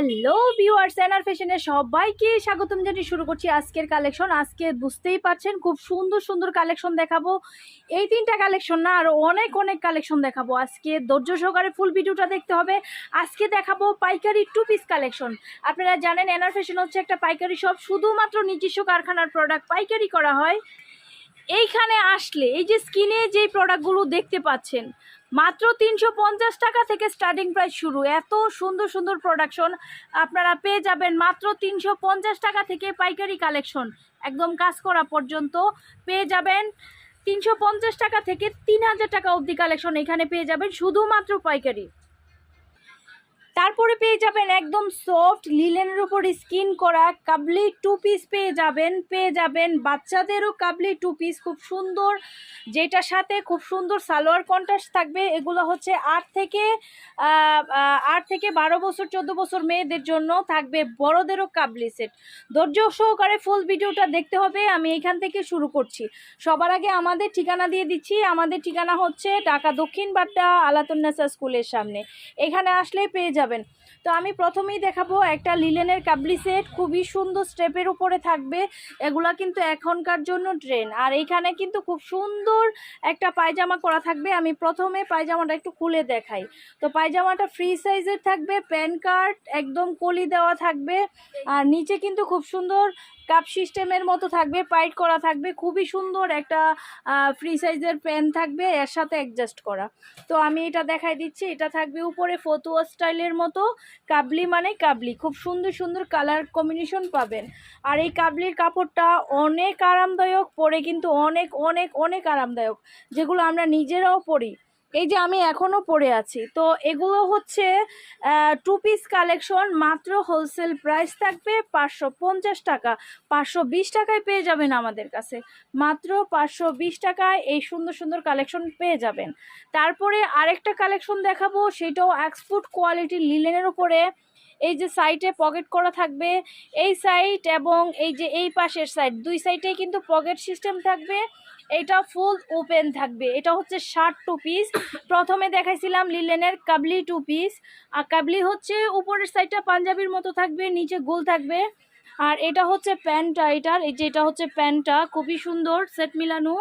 Hello viewers NR ফ্যাশনে সবাইকে স্বাগতম জানিয়ে শুরু করছি আজকের কালেকশন আজকে বুঝতেই পারছেন, খুব সুন্দর সুন্দর কালেকশন দেখাবো। এই তিনটা কালেকশন না আরও অনেক অনেক কালেকশন দেখাবো। আজকে ধৈর্য সহকারে ফুল ভিডিওটা দেখতে হবে। আজকে দেখাবো পাইকারি টু পিস কালেকশন আপনারা জানেন এনআর ফ্যাশন হচ্ছে একটা পাইকারি শপ শুধুমাত্র নিজস্ব কারখানার প্রোডাক্ট পাইকারি করা হয়। এইখানে আসলে, এই যে স্কিনে যেই প্রোডাক্টগুলো দেখতে পাচ্ছেন মাত্র তিনশো পঞ্চাশ টাকা থেকে স্টার্টিং প্রাইস শুরু। এত সুন্দর সুন্দর প্রোডাকশন আপনারা পেয়ে যাবেন মাত্র তিনশো পঞ্চাশ টাকা থেকে পাইকারি কালেকশন একদম কাজ করা পর্যন্ত পেয়ে যাবেন তিনশো পঞ্চাশ টাকা থেকে তিন হাজার টাকা অবধি কালেকশন এখানে পেয়ে যাবেন শুধুমাত্র পাইকারি। তারপরে পেয়ে যাবেন একদম সফট লিলেনের উপর স্কিন করা কাবলি টু পিস পেয়ে যাবেন পেয়ে যাবেন বাচ্চাদেরও কাবলি টু পিস খুব সুন্দর, যেটার সাথে খুব সুন্দর সালোয়ার কন্ট্রাস্ট থাকবে, এগুলো হচ্ছে আট থেকে আট থেকে বারো বছর, চোদ্দ বছর মেয়েদের জন্য থাকবে বড়দেরও কাবলি সেট ধৈর্য সহকারে ফুল ভিডিওটা দেখতে হবে, আমি এখান থেকে শুরু করছি। সবার আগে আমাদের ঠিকানা দিয়ে দিচ্ছি, আমাদের ঠিকানা হচ্ছে ঢাকা দক্ষিণ বাড্ডা আলাতুন্নেসা স্কুলের সামনে। এখানে আসলেই পেয়ে যাবেন তো আমি প্রথমেই দেখাবো একটা লিলেনের কাবলি সেট, খুবই সুন্দর স্টেপের উপরে থাকবে। এগুলা কিন্তু এখনকার জন্য ট্রেন। আর এইখানে কিন্তু খুব সুন্দর একটা পায়জামা করা থাকবে। আমি প্রথমে পায়জামাটা একটু খুলে দেখাই। তো পায়জামাটা ফ্রি সাইজের থাকবে, প্যান কার্ড, একদম কলি দেওয়া থাকবে। আর নিচে কিন্তু খুব সুন্দর কাপ সিস্টেমের মতো থাকবে পাইট করা থাকবে, খুবই সুন্দর একটা ফ্রি সাইজের প্যান থাকবে, এর সাথে অ্যাডজাস্ট করা। তো আমি এটা দেখাই দিচ্ছি, এটা থাকবে উপরে ফতুয়া স্টাইলের মতো, কাবলি মানে কাবলি, খুব সুন্দর সুন্দর কালার কম্বিনেশন পাবেন। আর এই কাবলির কাপড়টা অনেক আরামদায়ক, পরে কিন্তু অনেক অনেক অনেক আরামদায়ক, যেগুলো আমরা নিজেরাও পরি। এই যে আমি এখনও পরে আছি, তো এগুলো হচ্ছে টু পিস কালেকশন মাত্র হোলসেল প্রাইস থাকবে পাঁচশো পঞ্চাশ টাকা। পাঁচশো বিশ টাকায় পেয়ে যাবেন আমাদের কাছে। মাত্র পাঁচশো বিশ টাকায় এই সুন্দর সুন্দর কালেকশন পেয়ে যাবেন। তারপরে আরেকটা কালেকশন দেখাবো, সেটাও এক্সপোর্ট কোয়ালিটি লিলেনের উপরে। এই যে সাইডে পকেট করা থাকবে, এই সাইড এবং এই যে এই পাশের সাইড দুই সাইডেই কিন্তু পকেট সিস্টেম থাকবে, এটা ফুল ওপেন থাকবে। এটা হচ্ছে শার্ট টু পিস প্রথমে দেখাইছিলাম লিলেনের কাবলি টু পিস আর কাবলি হচ্ছে উপরের সাইডটা পাঞ্জাবির মতো থাকবে, নিচে গোল থাকবে। আর এটা হচ্ছে প্যান্টটা এটার, এই যে এটা হচ্ছে প্যান্টটা, খুবই সুন্দর সেট মিলানো।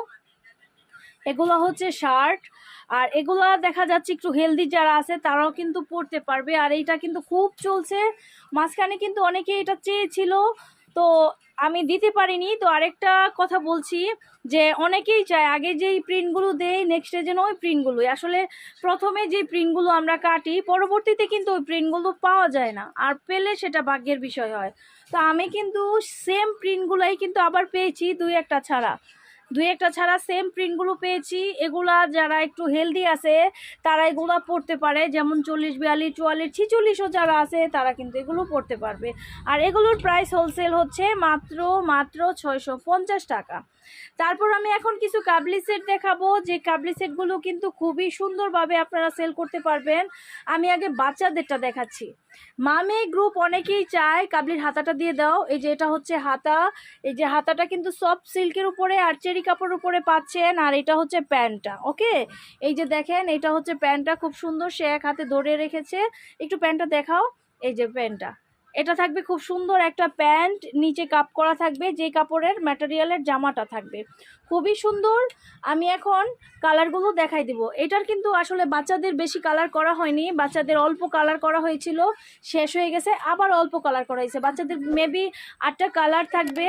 এগুলো হচ্ছে শার্ট। আর এগুলো দেখা যাচ্ছে একটু হেলদি যারা আছে, তারাও কিন্তু পরতে পারবে। আর এইটা কিন্তু খুব চলছে। মাঝখানে কিন্তু অনেকে এটা চেয়েছিল। তো আমি দিতে পারিনি। তো আরেকটা কথা বলছি যে, অনেকেই চায় আগে যেই প্রিন্টগুলো দেই নেক্সটে যেন ওই প্রিন্টগুলোই আসলে প্রথমে যে প্রিন্টগুলো আমরা কাটি, পরবর্তীতে কিন্তু ওই প্রিন্টগুলো পাওয়া যায় না। আর পেলে সেটা ভাগ্যের বিষয় হয়। তো আমি কিন্তু সেম প্রিন্টগুলোই কিন্তু আবার পেয়েছি, দুই একটা ছাড়া। দুই একটা ছাড়া সেম প্রিন্টগুলো পেয়েছি। এগুলা যারা একটু হেলদি আছে, তারা এগুলো পড়তে পারে। যেমন চল্লিশ, বিয়াল্লিশ, চুয়াল্লিশ, ছিচল্লিশও যারা আছে, তারা কিন্তু এগুলো পড়তে পারবে। আর এগুলোর প্রাইস হোলসেল হচ্ছে মাত্র মাত্র ছয়শো পঞ্চাশ টাকা। তারপর আমি এখন কিছু কাবলি সেট দেখাবো। যে কাবলি সেটগুলো কিন্তু খুবই সুন্দরভাবে আপনারা সেল করতে পারবেন। আমি আগে বাচ্চাদেরটা দেখাচ্ছি। মামে গ্রুপ অনেকেই চায় কাবলির হাতাটা দিয়ে দাও। এই যে এটা হচ্ছে হাতা। এই যে হাতাটা কিন্তু সফট সিল্কের উপরে আর চেরি কাপড়ের উপরে পাচ্ছেন। আর এটা হচ্ছে প্যান্টটা, ওকে? এই যে দেখেন, এটা হচ্ছে প্যান্টটা। খুব সুন্দর সে এক হাতে ধরে রেখেছে। একটু প্যান্টটা দেখাও। এই যে প্যান্টটা। এটা থাকবে খুব সুন্দর একটা প্যান্ট, নিচে কাপ করা থাকবে, যে কাপড়ের ম্যাটেরিয়ালের জামাটা থাকবে। খুবই সুন্দর। আমি এখন কালারগুলো দেখাই দিব। এটার কিন্তু আসলে বাচ্চাদের বেশি কালার করা হয়নি, বাচ্চাদের অল্প কালার করা হয়েছিল, শেষ হয়ে গেছে, আবার অল্প কালার করা হয়েছে। বাচ্চাদের মেবি আটটা কালার থাকবে।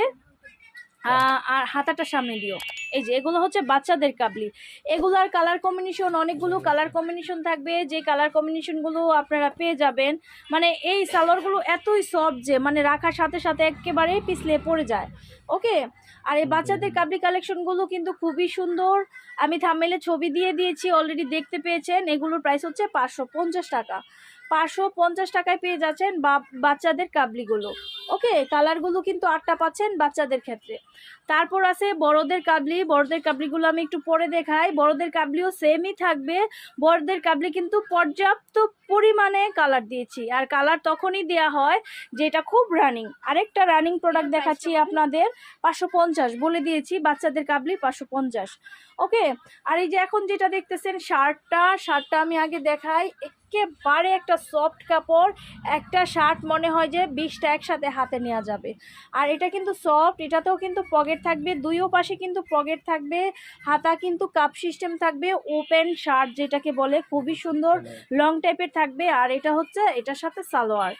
আর হাতাটা সামনে দিও। এই যে, এগুলো হচ্ছে বাচ্চাদের কাবলি। এগুলার কালার কম্বিনেশন অনেকগুলো কালার কম্বিনেশন থাকবে। যে কালার কম্বিনেশনগুলো আপনারা পেয়ে যাবেন মানে এই সালোয়ারগুলো এতই সফট যে মানে রাখার সাথে সাথে একেবারেই পিছলে পড়ে যায়। ওকে? আর এই বাচ্চাদের কাবলি কালেকশনগুলো কিন্তু খুবই সুন্দর। আমি থামেলে ছবি দিয়ে দিয়েছি অলরেডি দেখতে পেয়েছেন। এগুলোর প্রাইস হচ্ছে পাঁচশো পঞ্চাশ টাকা। পাঁচশো পঞ্চাশ টাকায় পেয়ে যাচ্ছেন বাচ্চাদের কাবলিগুলো। ওকে, কালারগুলো কিন্তু আটটা পাচ্ছেন বাচ্চাদের ক্ষেত্রে। তারপর আছে বড়দের কাবলি। বড়দের কাবলিগুলো আমি একটু পরে দেখাই। বড়দের কাবলিও সেমই থাকবে। বড়দের কাবলি কিন্তু পর্যাপ্ত পরিমাণে কালার দিয়েছি। আর কালার তখনই দেওয়া হয় যেটা খুব রানিং আরেকটা রানিং প্রোডাক্ট দেখাচ্ছি আপনাদের। পাঁচশো পঞ্চাশ, বলে দিয়েছি বাচ্চাদের কাবলি পাঁচশো পঞ্চাশ। ওকে, আর এই যে এখন যেটা দেখতেছেন, শার্টটা শার্টটা আমি আগে দেখাই। একেবারে একটা সফট কাপড়, একটা শার্ট মনে হয় যে বিশটা একসাথে হাতে নেওয়া যাবে। আর এটা কিন্তু সফট এটাতেও কিন্তু পকেট থাকবে দুইও পাশে কিন্তু পকেট থাকবে, হাতা কিন্তু কাপ সিস্টেম থাকবে ওপেন শার্ট যেটাকে বলে, খুবই সুন্দর লং টাইপের থাকবে। আর এটা হচ্ছে, এটার সাথে সালোয়ার।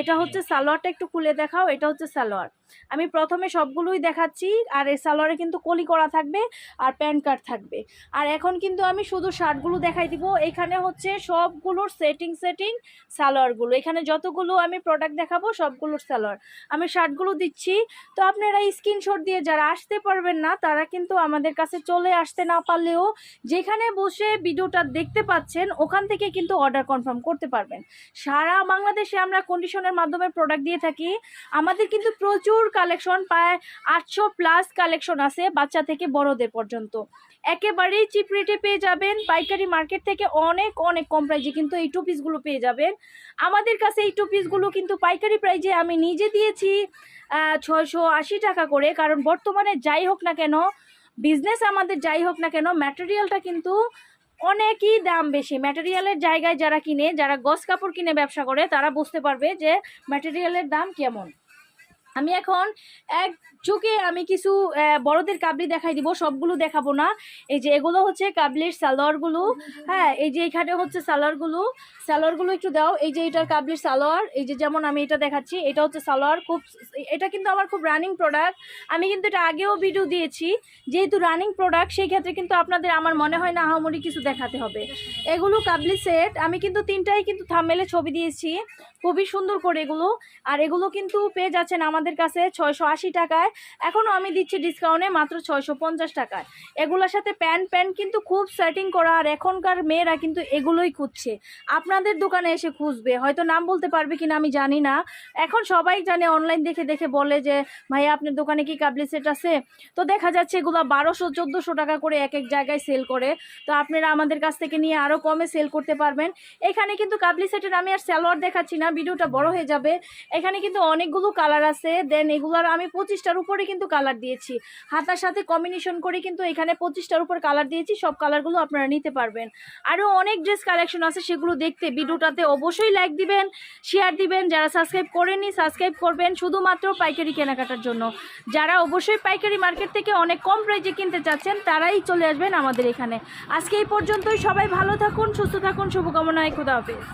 এটা হচ্ছে সালোয়ারটা একটু খুলে দেখাও, এটা হচ্ছে সালোয়ার। আমি প্রথমে সবগুলোই দেখাচ্ছি, আর এই সালোয়ারে কিন্তু কলি করা থাকবে আর প্যান্ট কার্ড থাকবে। আর এখন কিন্তু আমি শুধু শার্টগুলো দেখাই দিব। এখানে হচ্ছে সবগুলোর সেটিং সেটিং সালোয়ারগুলো। এখানে যতগুলো আমি প্রোডাক্ট দেখাবো সবগুলোর সালোয়ার। আমি শার্টগুলো দিচ্ছি। তো আপনারা স্ক্রিনশট দিয়ে যারা আসতে পারবেন না, তারা কিন্তু আমাদের কাছে চলে আসতে না পারলেও যেখানে বসে ভিডিওটা দেখতে পাচ্ছেন, ওখান থেকে কিন্তু অর্ডার কনফার্ম করতে পারবেন। সারা বাংলাদেশে আমরা কন্ডিশনের মাধ্যমে প্রোডাক্ট দিয়ে থাকি। আমাদের কিন্তু প্রচুর কালেকশন প্রায় আটশো প্লাস কালেকশন আছে বাচ্চা থেকে বড়দের পর্যন্ত। একেবারেই চিপ রেটে পেয়ে যাবেন। পাইকারি মার্কেট থেকে অনেক অনেক কম প্রাইজে কিন্তু এই টু পিসগুলো পেয়ে যাবেন। আমাদের কাছে এই টু পিসগুলো কিন্তু পাইকারি প্রাইজে আমি নিজে দিয়েছি ছয়শো আশি টাকা করে। কারণ বর্তমানে যাই হোক না কেন বিজনেস আমাদের যাই হোক না কেন ম্যাটেরিয়ালটা কিন্তু অনেকই দাম বেশি। ম্যাটেরিয়ালের জায়গায় যারা কিনে, যারা গস কাপড় কিনে ব্যবসা করে, তারা বুঝতে পারবে যে ম্যাটেরিয়ালের দাম কেমন। আমি এখন এক চোখে আমি কিছু বড়দের কাবলি দেখাই দিব, সবগুলো দেখাবো না। এই যে এগুলো হচ্ছে কাবলির সালোয়ারগুলো। হ্যাঁ এই যে এখানে হচ্ছে সালোয়ারগুলো। সালোয়ারগুলো একটু দাও। এই যে এটার কাবলির সালোয়ার, এই যে যেমন আমি এটা দেখাচ্ছি, এটা হচ্ছে সালোয়ার। খুব, এটা কিন্তু আমার খুব রানিং প্রোডাক্ট আমি কিন্তু এটা আগেও ভিডিও দিয়েছি। যেহেতু রানিং প্রোডাক্ট সেই ক্ষেত্রে কিন্তু আপনাদের আমার মনে হয় না আহামরি কিছু দেখাতে হবে। এগুলো কাবলি সেট আমি কিন্তু তিনটাই কিন্তু থামেলে ছবি দিয়েছি। খুবই সুন্দর করে এগুলো। আর এগুলো কিন্তু পেয়ে যাচ্ছেন আমাদের কাছে ছয়শো আশি টাকায়। এখনও আমি দিচ্ছি ডিসকাউন্টে মাত্র ছয়শো পঞ্চাশ টাকায়। এগুলোর সাথে প্যান্ট প্যান্ট কিন্তু খুব সেটিং করা, আর এখনকার মেয়েরা কিন্তু এগুলোই খুঁজছে। আপনাদের দোকানে এসে খুঁজবে। হয়তো নাম বলতে পারবে কিনা আমি জানি না। এখন সবাই জানে অনলাইন দেখে দেখে বলে যে, ভাইয়া, আপনার দোকানে কি কাবলি সেট আছে? তো দেখা যাচ্ছে এগুলো বারোশো, চোদ্দোশো টাকা করে এক এক জায়গায় সেল করে। তো আপনারা আমাদের কাছ থেকে নিয়ে আরও কমে সেল করতে পারবেন। এখানে কিন্তু কাবলি সেটের আমি আর সালোয়ার দেখাচ্ছি না, ভিডিওটা বড় হয়ে যাবে। এখানে কিন্তু অনেকগুলো কালার আছে। দেন এগুলার আমি পঁচিশটার উপরে কিন্তু কালার দিয়েছি। হাতার সাথে কম্বিনেশন করে কিন্তু এখানে পঁচিশটার উপর কালার দিয়েছি, সব কালারগুলো আপনারা নিতে পারবেন। আরও অনেক ড্রেস কালেকশন আছে, সেগুলো দেখতে ভিডিওটাতে অবশ্যই লাইক দিবেন শেয়ার দিবেন। যারা সাবস্ক্রাইব করেনি সাবস্ক্রাইব করবেন শুধুমাত্র পাইকারি কেনাকাটার জন্য। যারা অবশ্যই পাইকারি মার্কেট থেকে অনেক কম প্রাইজে কিনতে চাচ্ছেন, তারাই চলে আসবেন আমাদের এখানে। আজকে এই পর্যন্তই, সবাই ভালো থাকুন, সুস্থ থাকুন শুভকামনায় খুদা হাফেজ।